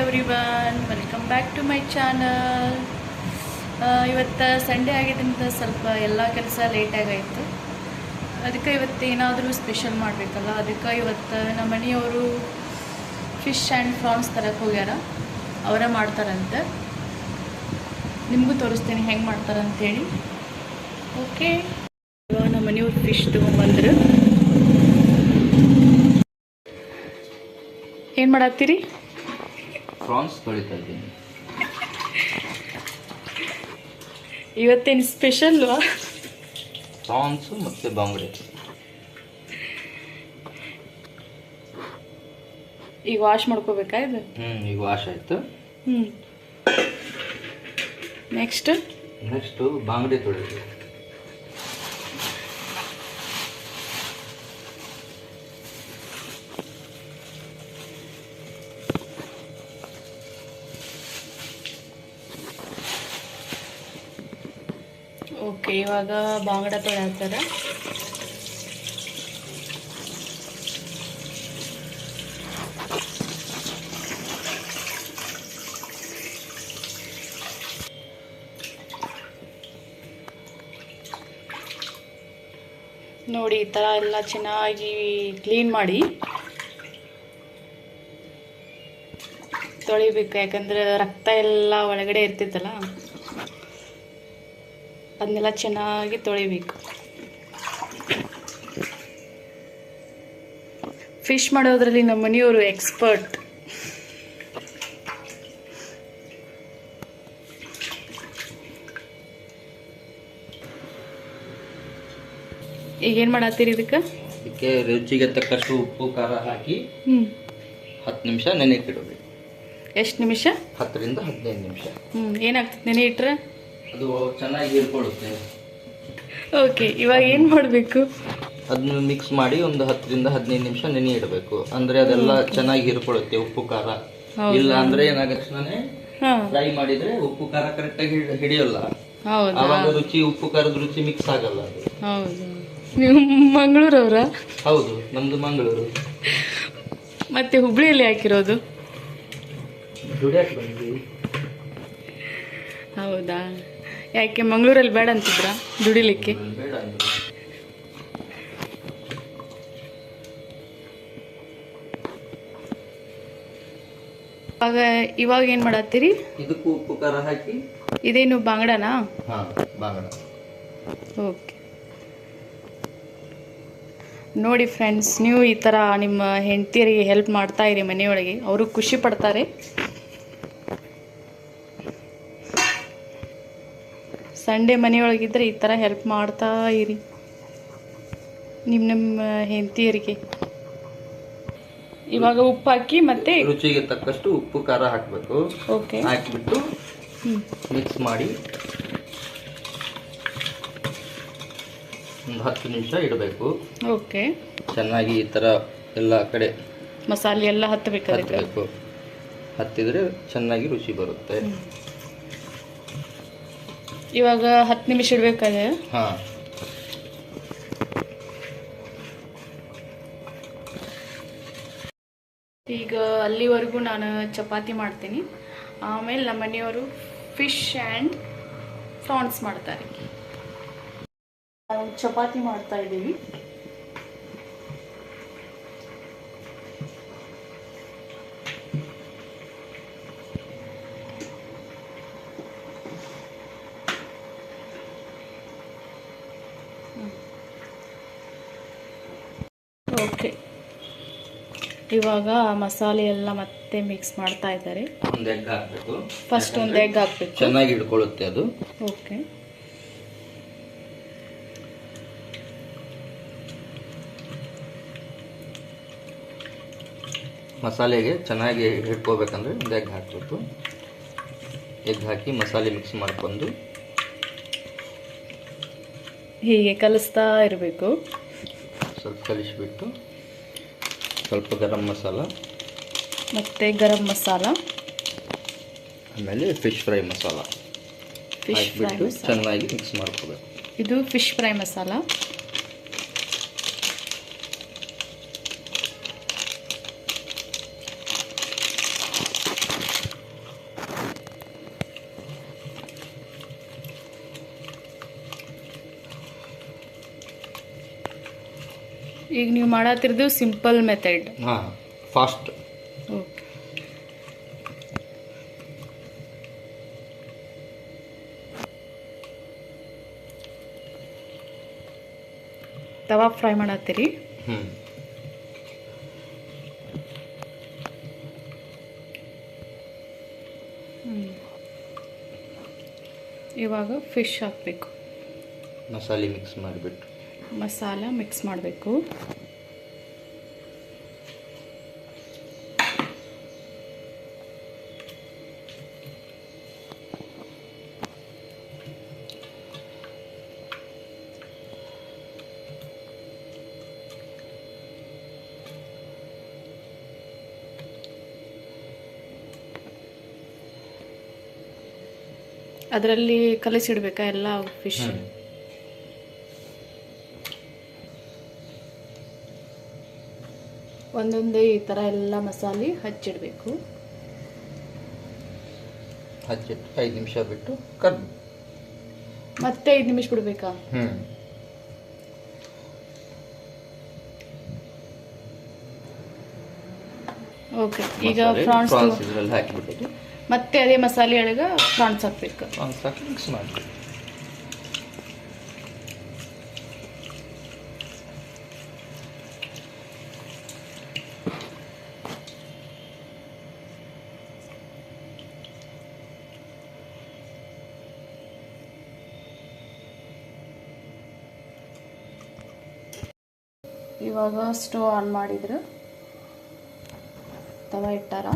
Everyone welcome back to my channel ಇವತ್ತು Sunday ಆಗಿದ್ದರಿಂದ ಸ್ವಲ್ಪ ಎಲ್ಲ ಕೆಲಸ ಲೇಟಾಗಾಯಿತು ಅದಕ್ಕೆ ಇವತ್ತು ಏನಾದರೂ ಸ್ಪೆಷಲ್ ಮಾಡಬೇಕಲ್ಲ? ಅದಕ್ಕೆ ಇವತ್ತು ನಮ್ಮ ಮನೆಯವರು ಫಿಶ್ ಆ್ಯಂಡ್ ಫ್ರಾನ್ಸ್ ತರಕ್ಕೆ ಹೋಗ್ಯಾರ. ಅವರೇ ಮಾಡ್ತಾರಂತೆ. ನಿಮಗೂ ತೋರಿಸ್ತೀನಿ ಹೆಂಗೆ ಮಾಡ್ತಾರಂತೇಳಿ. ಓಕೆ ನಮ್ಮ ಮನೆಯವ್ರು ಫಿಶ್ ತೊಗೊಂಬಂದ್ರು. ಏನು ಮಾಡತ್ತೀರಿ? ಪ್ರಾನ್ಸ್ ತೊಳಿತಾ ಇದ್ದೀನಿ. ಇವತ್ತೇನು ಸ್ಪೆಷಲ್ ಪ್ರಾನ್ಸ್ ಮತ್ತು ಬಂಗಡೆ ಈಗ ವಾಶ್ ಮಾಡ್ಕೋಬೇಕಾ ಇದು? ಹ್ಞೂ ಈಗ ವಾಶ್ ಆಯ್ತು. ಹ್ಞೂ ನೆಕ್ಸ್ಟ್? ನೆಕ್ಸ್ಟು ಬಂಗಡೆ ತೊಳಿತೀವಿ ಓಕೆ, ಇವಾಗ ಬಾಂಗಡ ತೊಳೆಯತ್ತಾರ ನೋಡಿ, ಈ ಥರ ಎಲ್ಲ ಚೆನ್ನಾಗಿ ಕ್ಲೀನ್ ಮಾಡಿ ತೊಳಿಬೇಕು, ಯಾಕಂದರೆ ರಕ್ತ ಎಲ್ಲ ಒಳಗಡೆ ಇರ್ತಿತ್ತಲ್ಲ? ಅದನ್ನೆಲ್ಲ ಚೆನ್ನಾಗಿ ತೊಳಿಬೇಕು. ಫಿಶ್ ಮಾಡೋದ್ರಲ್ಲಿ ನಮ್ಮ ಮನೆಯವರು ಎಕ್ಸ್ಪರ್ಟ್ ಈಗ ಏನು ಮಾಡತ್ತೀರಿ ಇದಕ್ಕೆ? ಇದಕ್ಕೆ ರುಚಿಗೆ ತಕ್ಕಷ್ಟು ಉಪ್ಪು ಖಾರ ಹಾಕಿ ಹತ್ತು ನಿಮಿಷ ನೆನೆ ಇಡಬೇಕು ಎಷ್ಟು ನಿಮಿಷ? ಹತ್ತರಿಂದ ಹದಿನೈದು ನಿಮಿಷ. ಹ್ಞೂ ಏನಾಗ್ತದೆ? ನೆನೆ ಇಟ್ರೆ? ಅದು ಚೆನ್ನಾಗಿ ಹೀರ್ಕೊಳ್ಳುತ್ತೆ ಓಕೆ ಇವಾಗ ಏನು ಮಾಡಬೇಕು? ಅದನ್ನ ಮಿಕ್ಸ್ ಮಾಡಿ ಒಂದು ಹತ್ತರಿಂದ ಹದಿನೈದು ನಿಮಿಷ ನೆನೆ ಇಡಬೇಕು. ಅಂದರೆ ಅದೆಲ್ಲ ಚೆನ್ನಾಗಿ ಹೀರ್ಕೊಳ್ಳುತ್ತೆ ಉಪ್ಪು ಖಾರ? ಇಲ್ಲ ಅಂದರೆ ಏನಾಗುತ್ತೆ ಫ್ರೈ ಮಾಡಿದರೆ ಉಪ್ಪು ಖಾರ ಕರೆಕ್ಟಾಗಿ ಹಿಡಿಯೋಲ್ಲ. ಆವಾಗ ರುಚಿ ಉಪ್ಪು ಖಾರದ ರುಚಿ ಮಿಕ್ಸ್ ಆಗಲ್ಲ ಅದು. ಹೌದು. ನೀವು ಮಂಗಳೂರವರ? ಹೌದು ನಮ್ದು ಮಂಗಳೂರು. ಮತ್ತೆ ಹುಬ್ಳಿಯಲ್ಲಿ ಹಾಕಿರೋದು ದುಡಿಯಕ್ಕೆ ಬಂದ್ವಿ. ಹೌದಾ? ಯಾಕೆ ಮಂಗಳೂರಲ್ಲಿ ಬೇಡ ಅಂತಿದ್ರ? ದುಡಿಲಿಕ್ಕೆ. ಬೇಡ ಇವಾಗ ಏನ್ ಮಾಡತ್ತೀರಿ? ಇದಕ್ಕೂ ಉಪ್ಪು ಖಾರ ಹಾಕಿ. ಇದೇನು ಬಾಂಗಡನಾ? ಬಾಂಗಡ. ಓಕೆ. ನೋಡಿ ಫ್ರೆಂಡ್ಸ್ ನೀವು ಈ ಥರ ನಿಮ್ಮ ಹೆಂಡತಿಯರಿಗೆ ಹೆಲ್ಪ್ ಮಾಡ್ತಾ ಇರಿ ಮನೆಯೊಳಗೆ. ಅವರು ಖುಷಿ ಪಡ್ತಾರೆ. ಸಂಡೇ ಮನೆಯೊಳಗಿದ್ರೆ ಈ ಥರ ಹೆಲ್ಪ್ ಮಾಡ್ತಾ ಇರಿ. ನಿಮ್ಮ ನಿಮ್ಮ ಹೆಂಡತಿಯರಿಗೆ. ಇವಾಗ ಉಪ್ಪು ಹಾಕಿ ಮತ್ತೆ ರುಚಿಗೆ ತಕ್ಕಷ್ಟು ಉಪ್ಪು ಖಾರ ಹಾಕಬೇಕು. ಓಕೆ. ಹಾಕಿಬಿಟ್ಟು ಮಿಕ್ಸ್ ಮಾಡಿ ಒಂದು ಹತ್ತು ನಿಮಿಷ ಇಡಬೇಕು. ಓಕೆ. ಚೆನ್ನಾಗಿ ಈ ಥರ ಎಲ್ಲ ಕಡೆ ಮಸಾಲೆ ಎಲ್ಲ ಹತ್ತಬೇಕು ಹತ್ತಬೇಕು ಹತ್ತಿದರೆ ಚೆನ್ನಾಗಿ ರುಚಿ ಬರುತ್ತೆ. ಇವಾಗ ಹತ್ತು ನಿಮಿಷ ಇಡಬೇಕಾದ್ರೆ? ಹಾಂ. ಈಗ ಅಲ್ಲಿವರೆಗೂ ನಾನು ಚಪಾತಿ ಮಾಡ್ತೀನಿ. ಆಮೇಲೆ ನಮ್ಮ ಮನೆಯವರು ಫಿಶ್ ಆ್ಯಂಡ್ ಫ್ರಾನ್ಸ್ ಮಾಡ್ತಾರೆ. ನಾವು ಚಪಾತಿ ಮಾಡ್ತಾ ಇದ್ದೀವಿ ಓಕೆ ಇವಾಗ ಮಸಾಲೆ ಎಲ್ಲ ಮತ್ತೆ ಮಿಕ್ಸ್ ಮಾಡ್ತಾ ಇದ್ದಾರೆ. ಒಂದು ಎಗ್ ಹಾಕಬೇಕು. ಫಸ್ಟ್ ಒಂದು ಎಗ್ ಹಾಕ್ಬೇಕು. ಚೆನ್ನಾಗಿ ಹಿಡ್ಕೊಳ್ಳುತ್ತೆ ಅದು. ಓಕೆ ಮಸಾಲೆಗೆ ಚೆನ್ನಾಗಿ ಹಿಡ್ಕೋಬೇಕಂದ್ರೆ ಒಂದು ಎಗ್ ಹಾಕಬೇಕು. ಎಗ್ ಹಾಕಿ ಮಸಾಲೆ ಮಿಕ್ಸ್ ಮಾಡ್ಕೊಂಡು. ಹೀಗೆ ಕಲಿಸ್ತಾ ಇರಬೇಕು. ಸ್ವಲ್ಪ ಕಲಿಸಿಬಿಟ್ಟು. ಸ್ವಲ್ಪ ಗರಂ ಮಸಾಲ. ಮತ್ತೆ ಗರಂ ಮಸಾಲ. ಆಮೇಲೆ fish fry masala. Fish fry ಚೆನ್ನಾಗಿ ಮಿಕ್ಸ್ ಮಾಡ್ಕೋಬೇಕು. ಇದು ಫಿಶ್ ಫ್ರೈ ಮಸಾಲ. ಈಗ ನೀವು ಮಾಡತ್ತಿರ್ದು ಸಿಂಪಲ್ ಮೆಥಡ್ ಹಾಂ ಫಾಸ್ಟ್ ಓಕೆ ತವಾ ಫ್ರೈ ಮಾಡತ್ತೀರಿ ಹ್ಞೂ ಇವಾಗ ಫಿಶ್ ಹಾಕಬೇಕು. ಮಸಾಲೆ ಮಿಕ್ಸ್ ಮಾಡಿಬಿಟ್ಟು. ಮಸಾಲ ಮಿಕ್ಸ್ ಮಾಡಬೇಕು. ಅದರಲ್ಲಿ ಕಲಿಸಿಡ್ಬೇಕಾ? ಎಲ್ಲ ಫಿಶ್ ಒಂದೊಂದೇ ಈ ಥರ ಎಲ್ಲ ಮಸಾಲೆ ಹಚ್ಚಿಡಬೇಕು. ಹಚ್ಚಿಟ್ಟು ಐದು ನಿಮಿಷ ಬಿಟ್ಟು ಕರ್ ಮತ್ತೆ ಐದು ನಿಮಿಷ ಬಿಡಬೇಕಾ? ಹ್ಞೂ ಓಕೆ ಈಗ ಪ್ರಾನ್ಸ್ ಪ್ರಾನ್ಸ್ ಇದರಲ್ಲಿ ಹಾಕಿಬಿಟ್ಟು. ಮತ್ತೆ ಅದೇ ಮಸಾಲೆ ಒಳಗೆ ಪ್ರಾನ್ಸ್ ಹಾಕ್ಬೇಕು. ಪ್ರಾನ್ಸ್ ಹಾಕಿ ಮಿಕ್ಸ್ ಮಾಡಿ ಇವಾಗ ಸ್ಟವ್ ಆನ್ ಮಾಡಿದ್ರು. ತವ ಇಟ್ಟಾರ.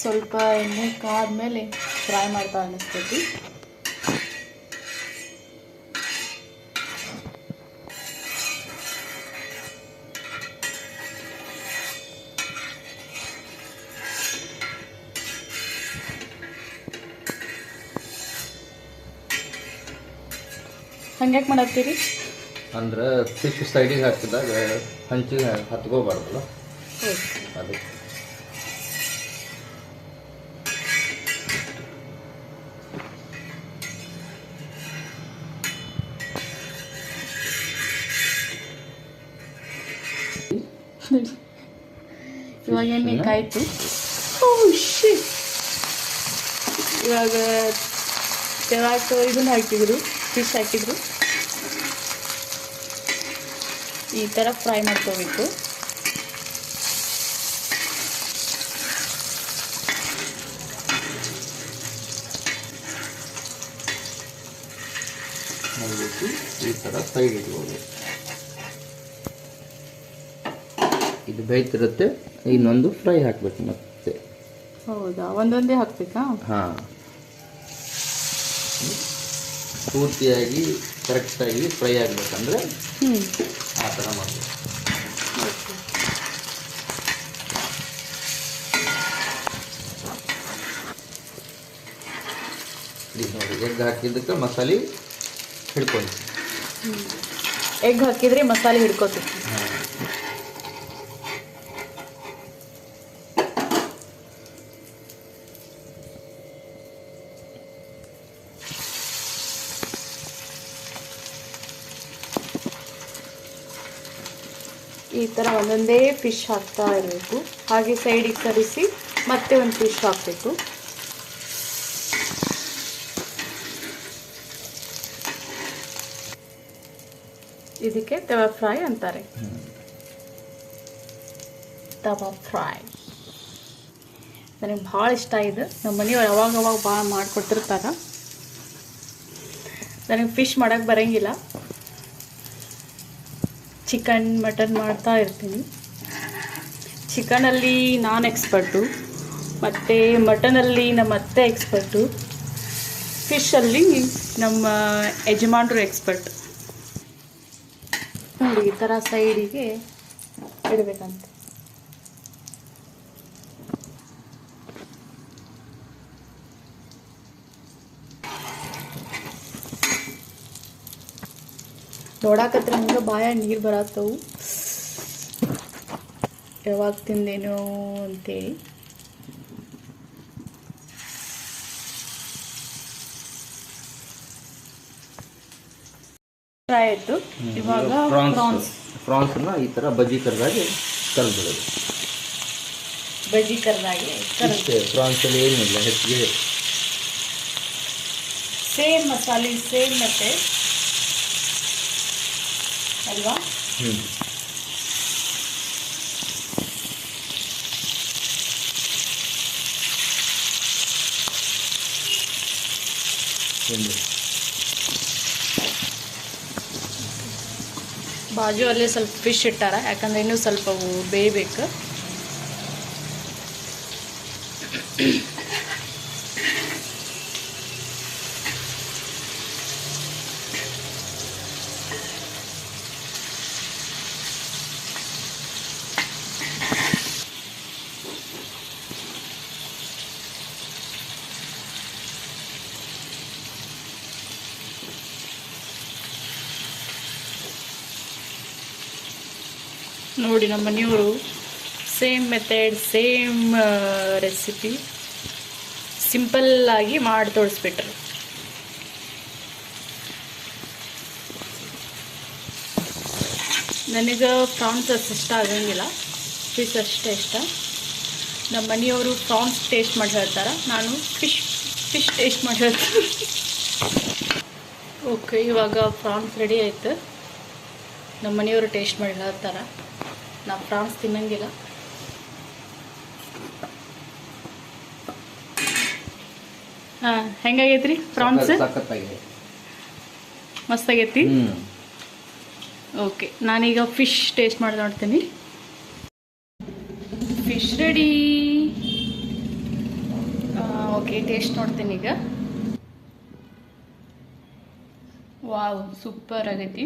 ಸ್ವಲ್ಪ ಎಣ್ಣೆ ಕಾದ್ಮೇಲೆ ಫ್ರೈ ಮಾಡ್ತಾ ಅನ್ನಿಸ್ತೈತಿ. ಹಂಗ್ಯಾಕೆ ಮಾಡತ್ತೀರಿ ಅಂದ್ರೆ ಫಿಶ್ ಸೈಡಿಗೆ ಹಾಕಿದಾಗ ಹಂಚಿಗೆ ಹತ್ಕೋಬಾರ್ದಲ್ಲ ಅದಕ್ಕೆ. ಇವಾಗ ಎಣ್ಣೆ ಕಾಯ್ತು ಇವಾಗ ತೆವಾಟು ಇದನ್ನ ಹಾಕಿದ್ರು? ಫಿಶ್ ಹಾಕಿದ್ರು? ಈ ಥರ ಫ್ರೈ ಮಾಡ್ಕೋಬೇಕು. ನೋಡ್ಬಿಟ್ಟು ಈ ಥರ ಸೈಡ್ ಇಟ್ಕೋಬೇಕು ಇದು ಬೇಯ್ತಿರುತ್ತೆ ಇನ್ನೊಂದು ಫ್ರೈ ಹಾಕ್ಬೇಕು ಮತ್ತೆ. ಹೌದಾ? ಒಂದೊಂದೇ ಹಾಕ್ಬೇಕಾ? ಹಾಂ. ಪೂರ್ತಿಯಾಗಿ ಕರೆಕ್ಟಾಗಿ ಫ್ರೈ ಆಗಬೇಕಂದ್ರೆ ಆ ಥರ ಮಾಡಬೇಕು. ನೋಡಿ ಎಗ್ ಹಾಕಿದ್ದಕ್ಕೆ ಮಸಾಲೆ ಹಿಡ್ಕೊಂಡು ಎಗ್ ಹಾಕಿದ್ರೆ ಮಸಾಲೆ ಹಿಡ್ಕೋತೈತಿ ಈ ಥರ ಒಂದೊಂದೇ ಫಿಶ್ ಹಾಕ್ತಾ ಇರಬೇಕು. ಹಾಗೆ ಸೈಡಿಗೆ ಕರಿಸಿ ಮತ್ತೆ ಒಂದು ಫಿಶ್ ಹಾಕಬೇಕು. ಇದಕ್ಕೆ ತವಾ ಫ್ರೈ ಅಂತಾರೆ. ತವಾ ಫ್ರೈ. ನನಗೆ ಭಾಳ ಇಷ್ಟ ಇದು. ನಮ್ಮ ಮನೆಯವ್ರು ಅವಾಗ ಅವಾಗ ಭಾಳ ಮಾಡಿಕೊಡ್ತಿರ್ತಾರೆ. ನನಗೆ ಫಿಶ್ ಮಾಡೋಕ್ಕೆ ಬರೋಂಗಿಲ್ಲ. ಚಿಕನ್ ಮಟನ್ ಮಾಡ್ತಾ ಇರ್ತೀನಿ. ಚಿಕನಲ್ಲಿ ನಾನು ಎಕ್ಸ್ಪರ್ಟು, ಮತ್ತು ಮಟನಲ್ಲಿ ನಮ್ಮ ಅತ್ತೆ ಎಕ್ಸ್ಪರ್ಟು ಫಿಶಲ್ಲಿ ನಮ್ಮ ಯಜಮಾನ್ರು ಎಕ್ಸ್ಪರ್ಟ್. ನೋಡಿ ಈ ಥರ ಸೈಡಿಗೆ ಇಡಬೇಕಂತ. ನೋಡಾಕತ್ರ ಹಂಗೆ ಬಾಯ ನೀರು ಬರತ್ತವು. ಯಾವಾಗ ತಿಂದೇನೋ ಅಂತೇಳಿ. ಫ್ರೈ ಆಯಿತು ಇವಾಗ ಪ್ರಾನ್ಸ್ ಪ್ರಾನ್ಸ್ ಪ್ರಾನ್ಸನ್ನ ಈ ಥರ ಬಜ್ಜಿ ಕರೆದಾಗಿ ಕರೆದ್ಬಿಡೋದು. ಬಜ್ಜಿ ಕರ್ದಾಗಿ ಕರ್ ಇಷ್ಟೇ ಪ್ರಾನ್ಸಲ್ಲಿ ಏನಿಲ್ಲ ಹೆಚ್ಚಿಗೆ. ಸೇಮ್ ಮಸಾಲೆ ಸೇಮ್ ಮತ್ತೆ ಬಾಜು ಅಲ್ಲೇ ಸ್ವಲ್ಪ ಫಿಶ್ ಇಟ್ಟಾರ ಯಾಕಂದ್ರೆ ಇನ್ನೂ ಸ್ವಲ್ಪ ಅವು ಬೇಯಬೇಕು ನೋಡಿ, ನಮ್ಮ ಮನೆಯವರು ಸೇಮ್ ಮೆಥಡ್ ಸೇಮ್ ರೆಸಿಪಿ ಸಿಂಪಲ್ಲಾಗಿ ಮಾಡಿ ತೋರಿಸ್ಬಿಟ್ರು. ನನಗೆ ಪ್ರಾನ್ಸ್ ಅಷ್ಟು ಇಷ್ಟ ಆಗಂಗಿಲ್ಲ. ಫಿಶ್ ಅಷ್ಟೇ ಇಷ್ಟ. ನಮ್ಮ ಮನೆಯವರು ಪ್ರಾನ್ಸ್ ಟೇಸ್ಟ್ ಮಾಡಿ ಹೇಳ್ತಾರೆ. ನಾನು ಫಿಶ್ ಫಿಶ್ ಟೇಸ್ಟ್ ಮಾಡಿ ಹೇಳ್ತೀನಿ. ಓಕೆ ಇವಾಗ ಪ್ರಾನ್ಸ್ ರೆಡಿ ಆಯ್ತು. ನಮ್ಮ ಮನೆಯವರು ಟೇಸ್ಟ್ ಮಾಡಿ ಹೇಳ್ತಾರ. ನಾ ಪ್ರಾನ್ಸ್ ತಿನ್ನಂಗಿಲ್ಲ. ಹಾಂ ಹೆಂಗಾಗೈತ್ರಿ ಪ್ರಾನ್ಸ್ ಮಸ್ತಾಗೈತಿ ಓಕೆ ನಾನೀಗ ಫಿಶ್ ಟೇಸ್ಟ್ ಮಾಡಿ ನೋಡ್ತೀನಿ. Fish ready. ಓಕೆ ಟೇಸ್ಟ್ ನೋಡ್ತೀನಿ ಈಗ. ವಾವ್ ಸೂಪರ್ ಆಗೈತಿ.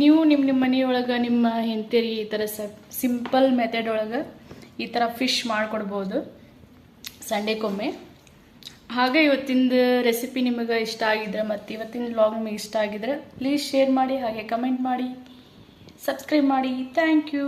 ನೀವು ನಿಮ್ಮ ನಿಮ್ಮ ಮನೆಯೊಳಗೆ ನಿಮ್ಮ ಹೆಂಡತಿ ಈ ಥರ ಸ ಸಿಂಪಲ್ ಮೆಥಡ್ ಒಳಗೆ ಈ ಥರ ಫಿಶ್ ಮಾಡಿಕೊಡ್ಬೋದು ಸಂಡೇಕೊಮ್ಮೆ. ಹಾಗೆ ಇವತ್ತಿಂದ ರೆಸಿಪಿ ನಿಮಗೆ ಇಷ್ಟ ಆಗಿದ್ರೆ ಮತ್ತು ಇವತ್ತಿನ ವ್ಲಾಗ್ ನಿಮಗೆ ಇಷ್ಟ ಆಗಿದ್ರೆ ಪ್ಲೀಸ್ ಶೇರ್ ಮಾಡಿ, ಹಾಗೆ ಕಮೆಂಟ್ ಮಾಡಿ. ಸಬ್ಸ್ಕ್ರೈಬ್ ಮಾಡಿ. Thank you